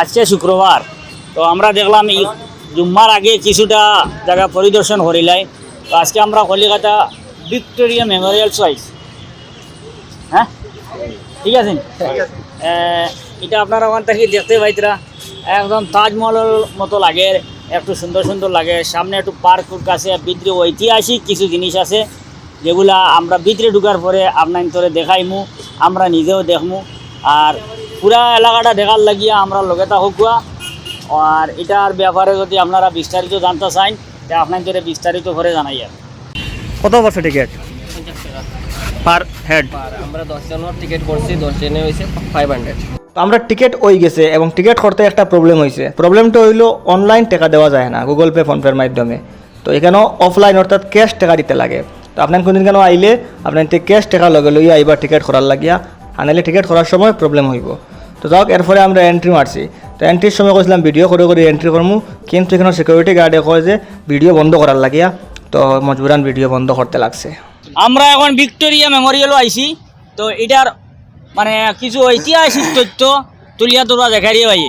আজকে শুক্রবার। তো আমরা দেখলাম জুম্মার আগে কিছুটা জায়গা পরিদর্শন করিলাই। তো আজকে আমরা কলিকাতা ভিক্টোরিয়া মেমোরিয়াল চয়েস। হ্যাঁ? ঠিক আছে? এটা আপনারা ওখান থেকে দেখতে পাইতরা। একদম তাজমহলের মতো লাগে, একটু সুন্দর সুন্দর লাগে। সামনে একটু পার্ক কাছে ভিতরে ঐতিহাসিক কিছু জিনিস আছে, যেগুলা আমরা ভিতরে ঢুকার পরে আপনার তোরে দেখাইমু, আমরা নিজেও দেখমু। আর পুরা এলাকাটা দেখার লাগিয়া আমরা লগেতা হকুয়া আর এটার ব্যাপারে যদি আপনারা বিস্তারিত জানতে চান তা আপনার তোরে বিস্তারিত করে জানাই আর কত বছর টিকিট পার হেড আমরা দশ জনের টিকিট করছি দশ জনে হয়েছে ফাইভ হান্ড্রেড আমরা টিকিট ওই গেছে এবং টিকিট করতে একটা প্রবলেম হয়েছে প্রবলেমটা হইল অনলাইন টাকা দেওয়া যায় না গুগল পে ফোনপের মাধ্যমে। তো এখানেও অফলাইন অর্থাৎ ক্যাশ টাকা দিতে লাগে। তো আপনার কোনদিন কেন আইলে আপনার ক্যাশ টাকা লগে লইয়া আইবার টিকিট করার লাগিয়া আনাইলে টিকিট করার সময় প্রবলেম হইব। তো যাক এরপরে আমরা এন্ট্রি মারছি তো এন্ট্রির সময় কৈছিলাম ভিডিও করে করে এন্ট্রি করমু কিন্তু এখানে সিকিউরিটি গার্ডে কয় যে ভিডিও বন্ধ করার লাগিয়া। তো মজবুরান ভিডিও বন্ধ করতে লাগছে। আমরা এখন ভিক্টোরিয়া মেমোরিয়ালও আইছি তো এটার মানে কিছু ঐতিহাসিক তথ্য তুলিয়া তোরা দেখারিয়ে ভাই।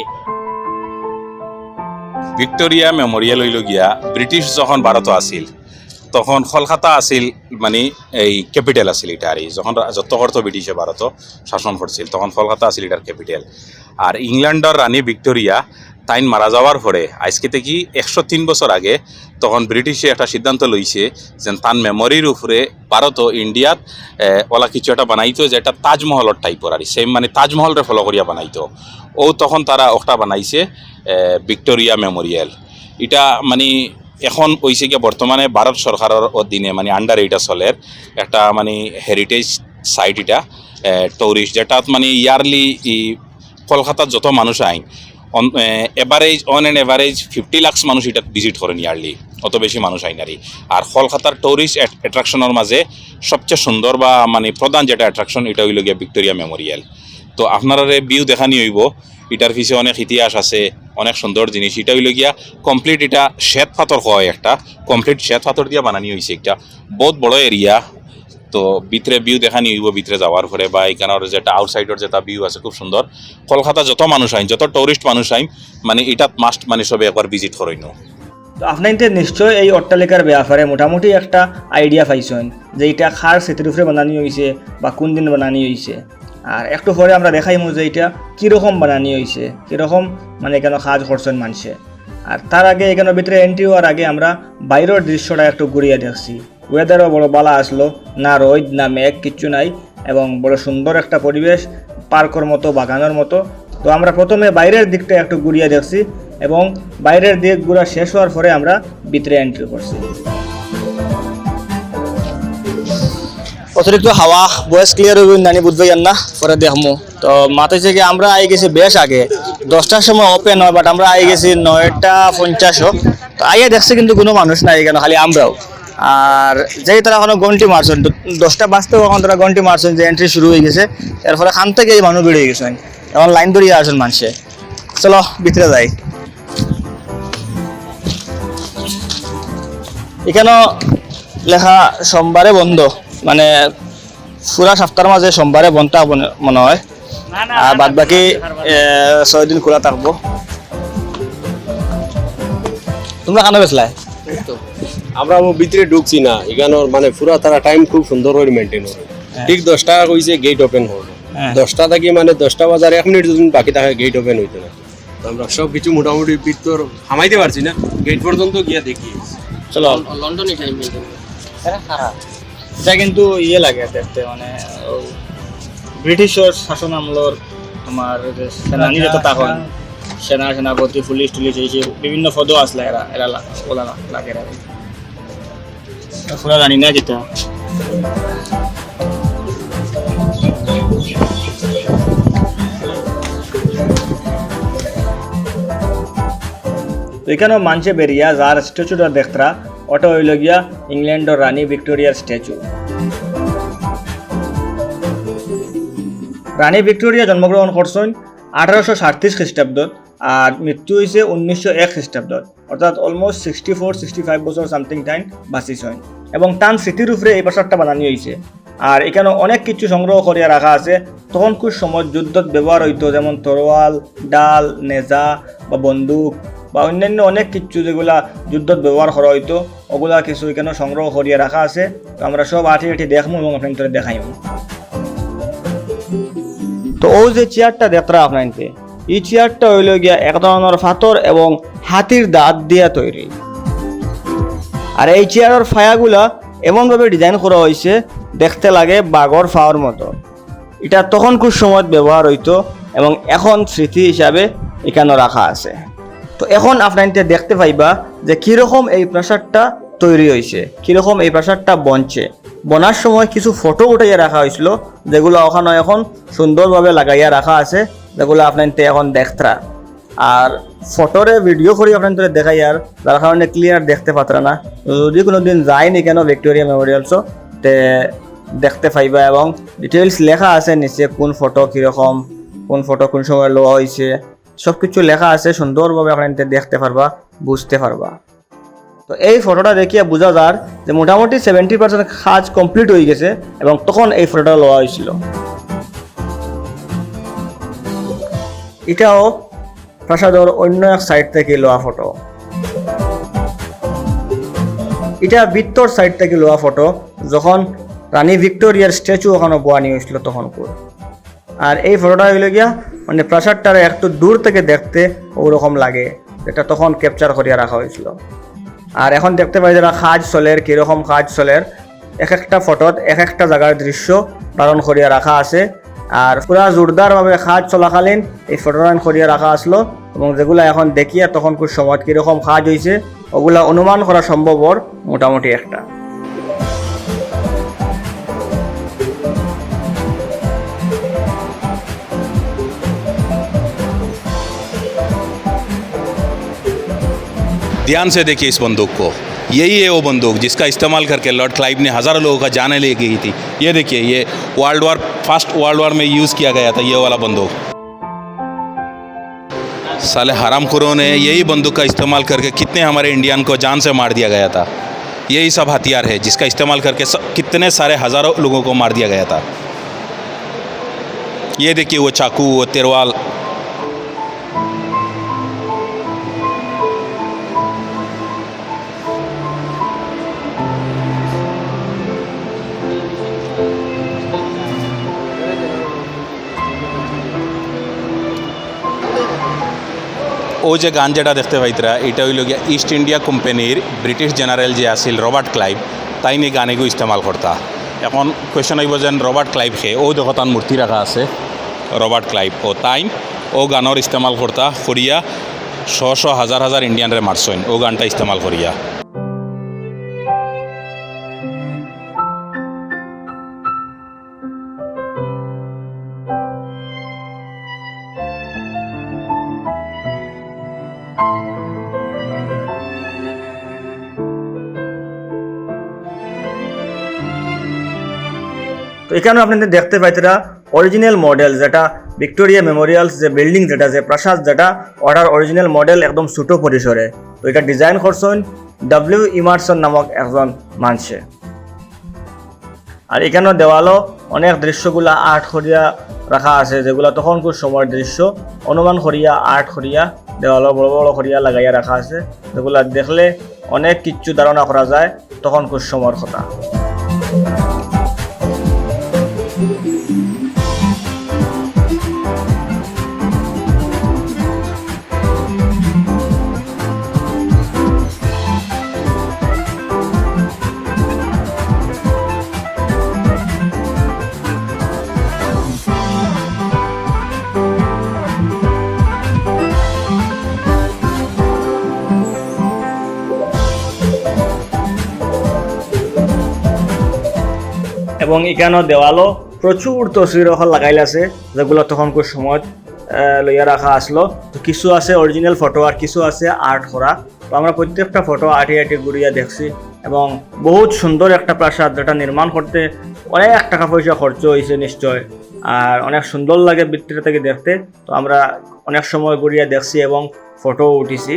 ভিক্টোরিয়া মেমোরিয়াল হইল গিয়া ব্রিটিশ যখন ভারত আছিল তখন কলকাতা আছিল মানে এই ক্যাপিটাল আছিল এটা আর যখন যত অর্থ ব্রিটিশে ভারত শাসন করছিল, তখন কলকাতা আছিল এটার ক্যাপিটাল আর ইংল্যান্ডর রানী ভিক্টোরিয়া তাইন মারা যাওয়ার পরে আজকে থেকে একশো তিন বছর আগে তখন ব্রিটিশে একটা সিদ্ধান্ত লইছে যে তার মেমোরির উপরে ভারত ইন্ডিয়াত ওলা কিছু একটা বানাইতো যেটা তাজমহলের টাইপর আর সেম মানে তাজমহলরে ফলো করিয়া বানাইতো ও তখন তারা ওটা বানাইছে ভিক্টোরিয়া মেমোরিয়াল এটা মানে এখন হয়েছে গিয়ে বর্তমানে ভারত সরকারের অধীনে মানে আন্ডার এইটা চলের একটা মানে হেরিটেজ সাইট এটা টুরিস্ট যেটা মানে ইয়ারলি কলকাতার যত মানুষ আইন, on average on and average fifty lakhs মানুষ এটা ভিজিট করেন ইয়ারলি অত বেশি মানুষ আইন আরই। আর কলকাতার টুরিস্ট অ্যাট্রাকশনের মাঝে সবচেয়ে সুন্দর বা মানে প্রধান যেটা অ্যাট্রাকশন এটা হইল গিয়া ভিক্টোরিয়া মেমোরিয়াল তো আপনারা ভিউ দেখানি হইব এটার পিছে অনেক ইতিহাস আছে, অনেক সুন্দর জিনিস। এটা হইল গিয়া কমপ্লিট এটা শ্বেত পাথর হয় একটা। কমপ্লিট শ্বেত পাথর দিয়া বানানি হয়েছে একটা। বহুত বড় এরিয়া তো ভিতরে ভিউ দেখানি হইব ভিতরে যাওয়ার পরে, বা এখানের যেটা আউটসাইডের যেটা ভিউ আছে, খুব সুন্দর। কলকাতা যত মানুষ আইন, যত টুরিস্ট মানুষ আইন মানে এটা মাস্ট মানে সবে একবার ভিজিট করাইন। তো আপনাদের নিশ্চয় এই অট্টালিকার ব্যাপারে মোটামুটি একটা আইডিয়া পাইছেন, যে এটা খার সেতুর উপরে বানানি হয়েছে বা কোন দিন বানানি হয়েছে আর একটু পরে আমরা দেখাইমু যে এটা কীরকম বানানি হয়েছে কীরকম মানে কেন কাজ করছেন মানুষে। আর তার আগে এখানে ভিতরে এন্ট্রি হওয়ার আগে আমরা বাইরের দৃশ্যটা একটু ঘুরিয়ে দেখছি। ওয়েদারও বড় বালা আসলো, না রোদ, না মেঘ, কিচ্ছু নাই, এবং বড় সুন্দর একটা পরিবেশ, পার্কর মতো, বাগানের মতো। তো আমরা প্রথমে বাইরের দিকটা একটু ঘুরিয়ে দেখছি, এবং বাইরের দিক ঘুরা শেষ হওয়ার পরে আমরা ভিতরে এন্ট্রি করছি। অতিরিক্ত হাওয়া ভয়েস ক্লিয়ার হইব নানি বুঝবে না? পরে দেখমু। তো মাথা থেকে আমরা আই গেছি বেশ আগে। দশটার সময় ওপেন হয় বাট আমরা আই গেছি নয়টা পঞ্চাশও তো আইয়া দেখছি কিন্তু কোনো মানুষ নাই কেন খালি আমরাও। আর যেই তারা এখনও ঘন্টি মারছেন দশটা বাজতেও এখন তারা ঘন্টি মারছেন যে এন্ট্রি শুরু হয়ে গেছে। এরপরে খান থেকে এই মানুষ বেরিয়ে গেছেন। এখন লাইন ধরিয়ে আসেন মানুষে। চলো, ভিতরে যাই। এখানেও লেখা সোমবারে বন্ধ। মানে পুরা সপ্তাহের মাঝে সোমবারে বন্ধ থাকব মনে হয় না না আর বাদ বাকি ছয় দিন খোলা থাকব তোমরা কানে বেসলাই আমরা ভিতরে ঢুকছি না এখানোর মানে পুরা তারা টাইম খুব সুন্দর করে মেনটেন করে ঠিক দশটা কইছে গেট ওপেন হবে হ্যাঁ। দশটা থাকি মানে দশটা বাজার এক মিনিট যদি বাকি থাকে গেট ওপেন হইতে না তো আমরা সব কিছু মোটামুটি ভিতর হামাইতে পারছি না গেট পর্যন্ত গিয়া দেখি চলো লন্ডনে টাইম মেনটেন এটা কিন্তু ইয়ে লাগে দেখতে মানে ও ব্রিটিশের শাসন আমলর তোমার যে সেনানি যত তখন সেনা সেনাপতি পুলিশ টুলিশ এই যে বিভিন্ন পদও আসলে এরা এরা ওলা লাগে এরা। পুরা জানি না যেটা। তো এখানেও মানছে বেরিয়া যার স্ট্যাচুটা দেখতরা। ওটা হইল গিয়া ইংল্যান্ডর রানী ভিক্টোরিয়ার স্ট্যাচু। রানী ভিক্টোরিয়া জন্মগ্রহণ করছেন আঠারোশো সাতত্রিশ খ্রিস্টাব্দত আর মৃত্যু হয়েছে উনিশশো এক খ্রিস্টাব্দত। অর্থাৎ almost sixty four sixty five বছর সামথিং টাইম বাঁচিছেন এবং তান স্মৃতির উপরে এই প্রাসাদটা বানানি হয়েছে আর এখানে অনেক কিছু সংগ্রহ করিয়া রাখা আছে। তখন খুব সময় যুদ্ধত ব্যবহার হইতো, যেমন তরোয়াল, ডাল, নেজা বা বন্দুক বা অন্যান্য অনেক কিছু যেগুলা যুদ্ধত ব্যবহার করা হইতো, ওগুলা কিছু এখানে সংগ্রহ করিয়া রাখা আছে। তো আমরা সব আঠি আঠি দেখব এবং আপনাদের দেখাইব তো ও যে চেয়ারটা দেখরা আপনাকে এই চেয়ারটা হইল গিয়া এক ধরনের ফাতর এবং হাতির দাঁত দিয়া তৈরি। আর এই চেয়ারের ফায়াগুলা এমনভাবে ডিজাইন করা হয়েছে দেখতে লাগে বাঘর ফাওয়ার মতো। এটা তখন খুব সময় ব্যবহার হইতো এবং এখন স্মৃতি হিসাবে এখানে রাখা আছে। তো এখন আপনারা দেখতে পাইবা যে কীরকম এই প্রাসাদটা তৈরি হয়েছে কীরকম এই প্রাসাদটা বনছে। বনার সময় কিছু ফটো উঠাইয়া রাখা হয়েছিল যেগুলো ওখানে এখন সুন্দরভাবে লাগাইয়া রাখা আছে, যেগুলো আপনার এখন দেখতরা। আর ফটোরে ভিডিও করি আপনাদের দেখাই আর, যার কারণে ক্লিয়ার দেখতে পাত্রা না। যদি কোনো দিন যায়নি কেন ভিক্টোরিয়া মেমোরিয়ালসও তে দেখতে পাইবা এবং ডিটেলস লেখা আছে নিচে কোন ফটো কীরকম, কোন ফটো কোন সময় লওয়া হয়েছে সব কিছু লেখা আছে, সুন্দরভাবে আপনাদের দেখতে পারবা, বুঝতে পারবা। তো এই ফটোটা দেখিয়ে বোঝা যার যে মোটামুটি সেভেন্টি পার্সেন্ট কাজ কমপ্লিট হয়ে গেছে এবং তখন এই ফটোটা লওয়া হয়েছিল। এটাও প্রাসাদর অন্য এক সাইড থেকে লোয়া ফটো। এটা বিত্তর সাইড থেকে লোয়া ফটো, যখন রানী ভিক্টোরিয়ার স্ট্যাচু ওখানে বোয়ানি হয়েছিল তখন আর এই ফটোটা হইল গিয়া মানে প্রাসাদটার একটু দূর থেকে দেখতে ওরকম লাগে এটা তখন ক্যাপচার করিয়া রাখা হয়েছিল। আর এখন দেখতে পাই যারা কাজ চলের, কীরকম কাজ চলের এক একটা ফটোত এক একটা জায়গার দৃশ্য ধারণ করিয়া রাখা আছে। আর পুরা জোরদারভাবে কাজ চলাকালীন এই ফটোরান করিয়া রাখা আসলো এবং যেগুলা এখন দেখিয়া তখন খুব সময় কীরকম কাজ হয়েছে ওগুলা অনুমান করা সম্ভব ওর মোটামুটি একটা। ध्यान से देखिए इस बंदूक को। यही है वो बंदूक जिसका इस्तेमाल करके लॉर्ड क्लाइव ने हज़ारों लोगों का जाने ले गई थी। ये देखिए ये world war first world war में यूज़ किया गया था ये वाला बंदूक। साले हराम खुरों ने यही बंदूक का इस्तेमाल करके कितने हमारे इंडियन को जान से मार दिया गया था। यही सब हथियार है जिसका इस्तेमाल करके सब, कितने सारे हज़ारों लोगों को मार दिया गया था। ये देखिए वो चाकू वो तिरवाल ও যে গান যেটা দেখতে পাইতরা, এটা হইল গিয়া ইস্ট ইন্ডিয়া কোম্পানির ব্রিটিশ জেনারেল যে আছিল রবার্ট ক্লাইভ, তাই নিয়ে গানেগু ইস্তেমাল করতা। এখন কোয়েশন হইব যেন রবার্ট ক্লাইভ খে ও দেখো তার মূর্তি রাখা আছে, রবার্ট ক্লাইভ। ও তাই ও গানের ইস্তেমাল করতা, করিয়া শ শ হাজার হাজার ইন্ডিয়ানরে মারছইন ও গানটা ইস্তেমাল করিয়া। তো এখানেও আপনাদের দেখতে পাইতেরা অরিজিনাল মডেল যেটা ভিক্টোরিয়া মেমোরিয়ালস যে বিল্ডিং যেটা, যে প্রাসাদ যেটা, ওটার অরিজিনাল মডেল একদম ছোটো পরিসরে। তো এটা ডিজাইন করছেন ডাব্লিউ ইমার্সন নামক একজন মানুষে। আর এখানেও দেওয়ালও অনেক দৃশ্যগুলা আর্ট করিয়া রাখা আছে, যেগুলা তখন খুব সময়ের দৃশ্য। অনুমান করিয়া, আর্ট করিয়া, দেওয়ালও বড় বড় করিয়া লাগাইয়া রাখা আছে। যেগুলা দেখলে অনেক কিচ্ছু ধারণা করা যায় তখন খুব সময়ের কথা। এবং এখানেও দেওয়ালও প্রচুর তসবির লাগাইল আছে, যেগুলো তখন খুব সময় লইয়া রাখা আসলো। তো কিছু আছে অরিজিনাল ফটো আর কিছু আছে আর্ট করা। তো আমরা প্রত্যেকটা ফটো আটি আটি ঘুরিয়া দেখছি এবং বহুত সুন্দর একটা প্রাসাদ যেটা নির্মাণ করতে অনেক টাকা পয়সা খরচ হয়েছে নিশ্চয়। আর অনেক সুন্দর লাগে বৃত্তিটা থেকে দেখতে। তো আমরা অনেক সময় ঘুরিয়া দেখছি এবং ফটোও উঠিছি।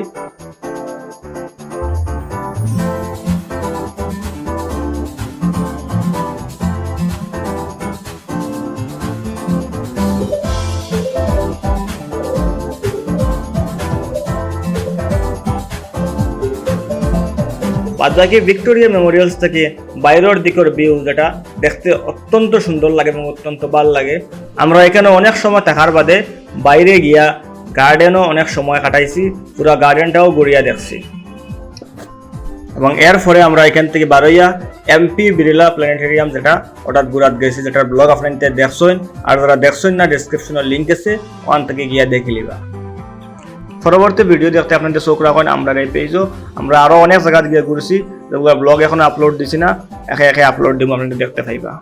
বাদ বাকি ভিক্টোরিয়া মেমোরিয়ালস থেকে বাইরের দিকের ভিউ যেটা দেখতে অত্যন্ত সুন্দর লাগে এবং অত্যন্ত ভালো লাগে। আমরা এখানে অনেক সময় থাকার বাদে বাইরে গিয়া গার্ডেনও অনেক সময় কাটাইছি, পুরা গার্ডেনটাও গড়িয়া দেখছি। এবং এর পরে আমরা এখান থেকে বারোইয়া এমপি বিড়লা প্ল্যানেটেরিয়াম যেটা ওটা ঘুরাত গেছি, যেটার ব্লগ আপনাদের দেখছেন। আর যারা দেখছেন না ডিসক্রিপশনের লিঙ্ক আছে, ওখান থেকে গিয়া দেখে লিবা পরবর্তী ভিডিও দেখতে আপনাদের চোখ রাখেন, আমরা এই পেজও আমরা আরও অনেক জায়গা গিয়ে ঘুরছি। ব্লগ এখন আপলোড দিছি না, একে একে আপলোড দিব, আপনাদের দেখতে পাইবা।